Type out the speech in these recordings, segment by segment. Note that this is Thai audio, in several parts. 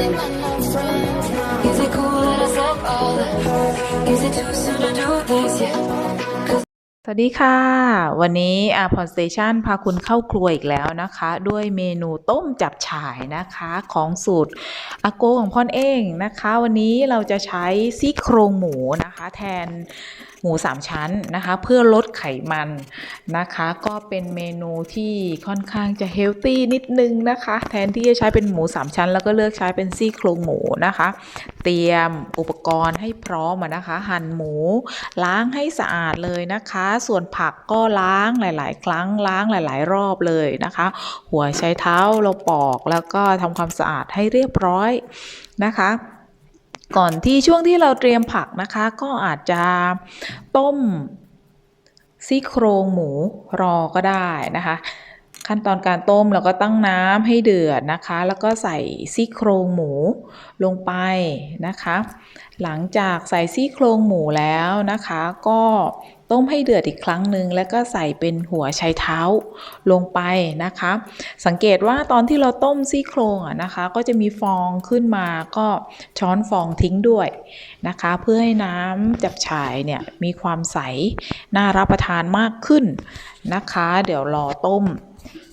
they got no friends. Is it cool that I said all that? Is it too soon to do this yet? สวัสดีค่ะ วันนี้อาพอนสเตชันพาคุณเข้าครัวอีกแล้วนะคะ ด้วยเมนูต้มจับฉ่ายนะคะของสูตรอาโกของพ่อนเองนะคะ วันนี้เราจะใช้ซี่โครงหมูนะคะ แทน หมูสามชั้นนะคะ เพื่อลดไขมันนะคะ ก็เป็นเมนูที่ค่อนข้างจะเฮลตี้นิดนึงนะคะ แทนที่จะใช้เป็นหมูสามชั้น แล้วก็เลือกใช้เป็นซี่โครงหมูนะคะ เตรียมอุปกรณ์ให้พร้อมนะคะ หั่นหมูล้างให้สะอาดเลยนะคะ ส่วนผักก็ล้างหลาย ๆ ครั้งล้างหลาย ๆ รอบเลยนะคะ หัวใช้เท้าเราปอกแล้วก็ทำความสะอาดให้เรียบร้อยนะคะ ก่อนที่ช่วงที่เราเตรียมผักนะคะ ก็อาจจะต้มซี่โครงหมูรอก็ได้นะคะ ขั้นตอนการต้มเราก็ตั้งน้ำให้เดือดนะคะ แล้วก็ใส่ซี่โครงหมูลงไปนะคะ หลังจากใส่ซี่โครงหมูแล้วนะคะ ก็ต้มให้เดือดอีกครั้งหนึ่งแล้วก็ใส่เป็นหัวไชเท้าลงไปนะคะ สังเกตว่าตอนที่เราต้มซี่โครงอะนะคะ ก็จะมีฟองขึ้นมาก็ช้อนฟองทิ้งด้วยนะคะ เพื่อให้น้ำจับฉายเนี่ยมีความใสน่ารับประทานมากขึ้นนะคะ เดี๋ยวรอต้ม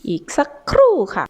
อีกสักครู่ค่ะ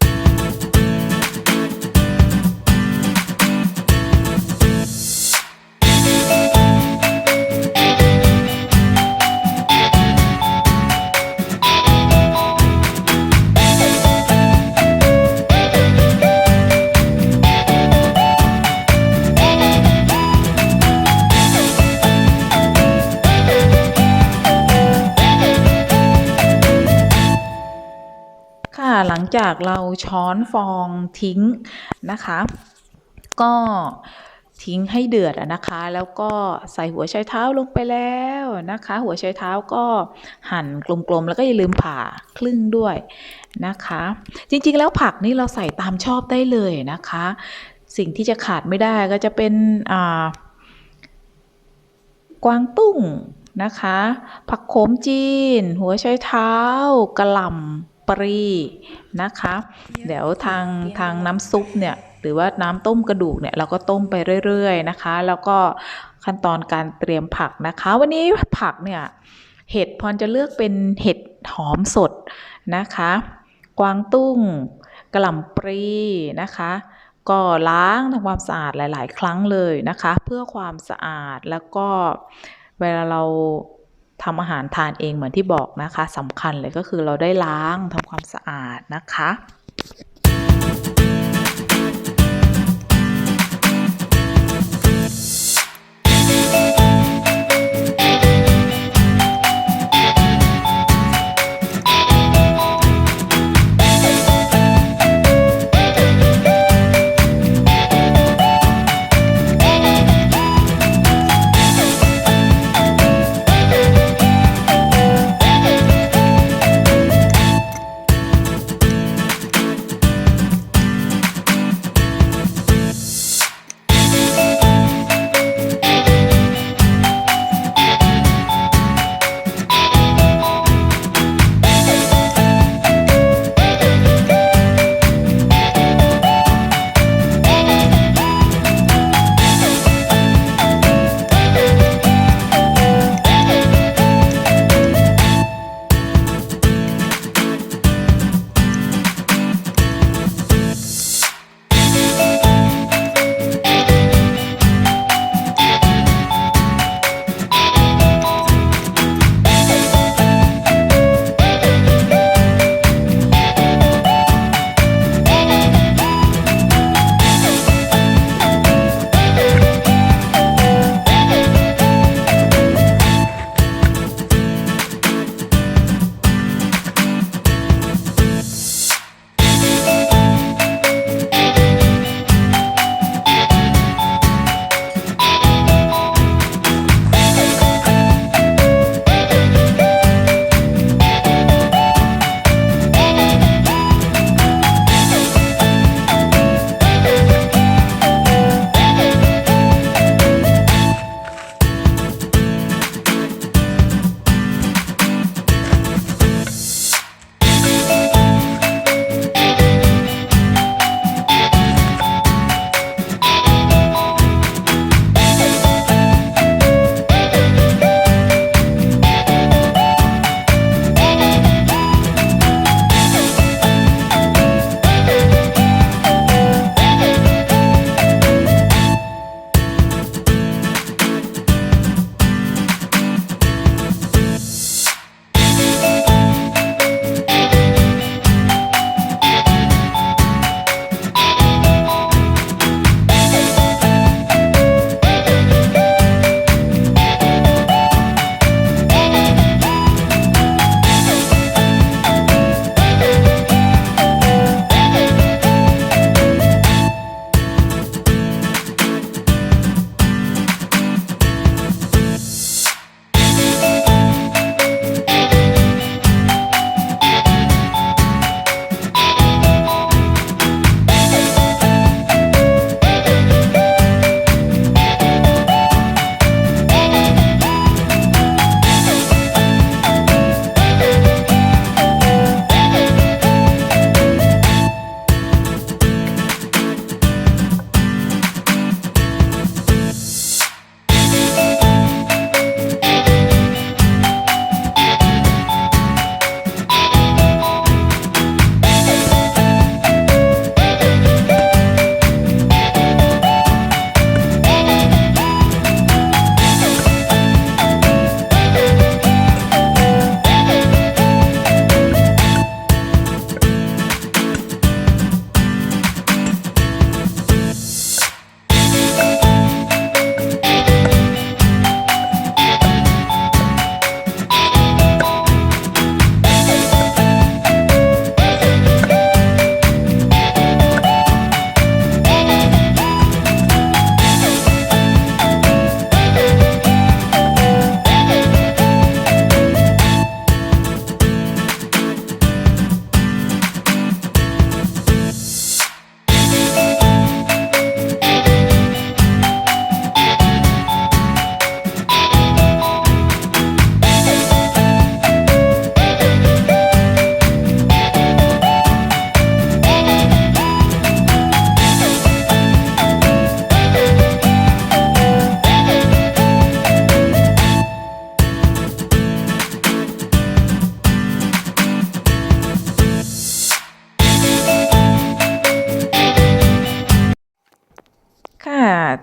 ค่ะหลังจากเราช้อนฟองทิ้งนะคะ ก็ทิ้งให้เดือดนะคะ แล้วก็ใส่หัวไชเท้าลงไปแล้วนะคะ หัวไชเท้าก็หั่นกลมๆ แล้วก็อย่าลืมผ่าครึ่งด้วยนะคะ จริงๆแล้วผักนี่เราใส่ตามชอบได้เลยนะคะ สิ่งที่จะขาดไม่ได้ก็จะเป็นอ่ากวางตุ้งนะคะ ผักโขมจีน หัวไชเท้ากระหล่ำ ปรีนะคะ เดี๋ยวทางทางน้ำซุปเนี่ยหรือว่าน้ำต้มกระดูกเนี่ยเราก็ต้มไปเรื่อยๆนะคะ แล้วก็ขั้นตอนการเตรียมผักนะคะ วันนี้ผักเนี่ยเห็ดพรจะเลือกเป็นเห็ดหอมสดนะคะ กวางตุ้งกระหล่ำปรีนะคะก็ล้างทำความสะอาดหลาย ๆ ครั้งเลยนะคะ เพื่อความสะอาดแล้วก็เวลาเรา ทำอาหารทานเองเหมือนที่บอกนะคะสำคัญเลยก็คือเราได้ล้างทำความสะอาดนะคะ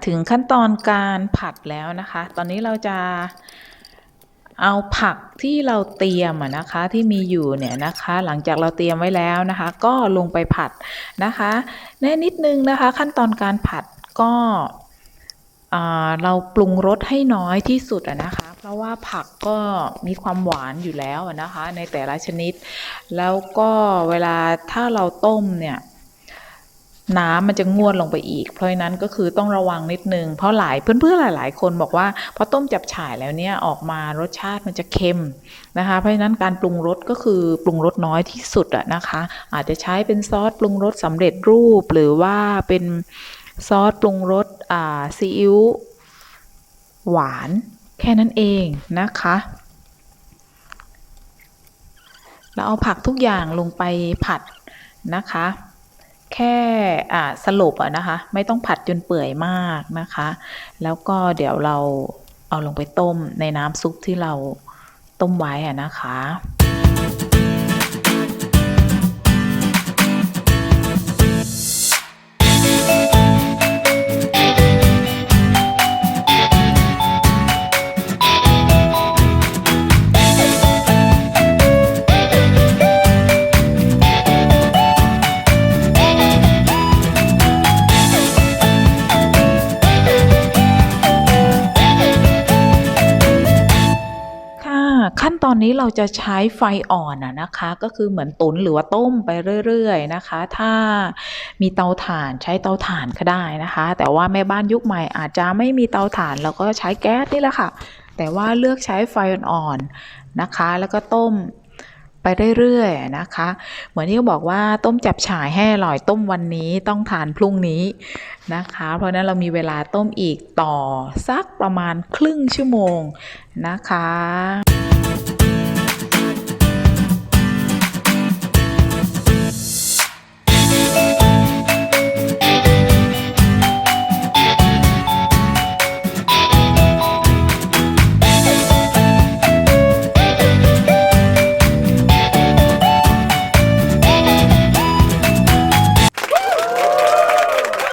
ถึงขั้นตอนการผัดแล้วนะคะ ตอนนี้เราจะเอาผักที่เราเตรียมนะคะที่มีอยู่เนี่ยนะคะ หลังจากเราเตรียมไว้แล้วนะคะ ก็ลงไปผัดนะคะแน่นิดนึงนะคะ ขั้นตอนการผัดก็เราปรุงรสให้น้อยที่สุดนะคะ เพราะว่าผักก็มีความหวานอยู่แล้วนะคะ ในแต่ละชนิด แล้วก็เวลาถ้าเราต้มเนี่ย น้ำมันจะงวดลงไปอีก เพราะฉะนั้นก็คือต้องระวังนิดนึง เพราะหลายเพื่อนๆหลาย ๆ คนบอกว่าพอต้มจับฉ่ายแล้วเนี่ยออกมารสชาติมันจะเค็มนะคะ เพราะฉะนั้นการปรุงรสก็คือปรุงรสน้อยที่สุดอะนะคะ อาจจะใช้เป็นซอสปรุงรสสำเร็จรูป หรือว่าเป็นซอสปรุงรสอ่าซีอิ๊วหวานแค่นั้นเองนะคะแล้วเอาผักทุกอย่างลงไปผัดนะคะ แค่อ่าสลบอะนะคะ ไม่ต้องผัดจนเปื่อยมากนะคะ แล้วก็เดี๋ยวเราเอาลงไปต้มในน้ำซุปที่เราต้มไว้อะนะคะ ตอนนี้เราจะใช้ไฟอ่อนอะนะคะ ก็คือเหมือนตุ๋นหรือว่าต้มไปเรื่อยๆนะคะ ถ้ามีเตาถ่านใช้เตาถ่านก็ได้นะคะ แต่ว่าแม่บ้านยุคใหม่อาจจะไม่มีเตาถ่านเราก็ใช้แก๊สนี่แหละค่ะ แต่ว่าเลือกใช้ไฟอ่อนๆนะคะ แล้วก็ต้มไปเรื่อยๆนะคะ เหมือนที่เขาบอกว่าต้มจับฉ่ายให้อร่อยต้มวันนี้ต้องทานพรุ่งนี้นะคะ เพราะนั้นเรามีเวลาต้มอีกต่อสักประมาณครึ่งชั่วโมงนะคะ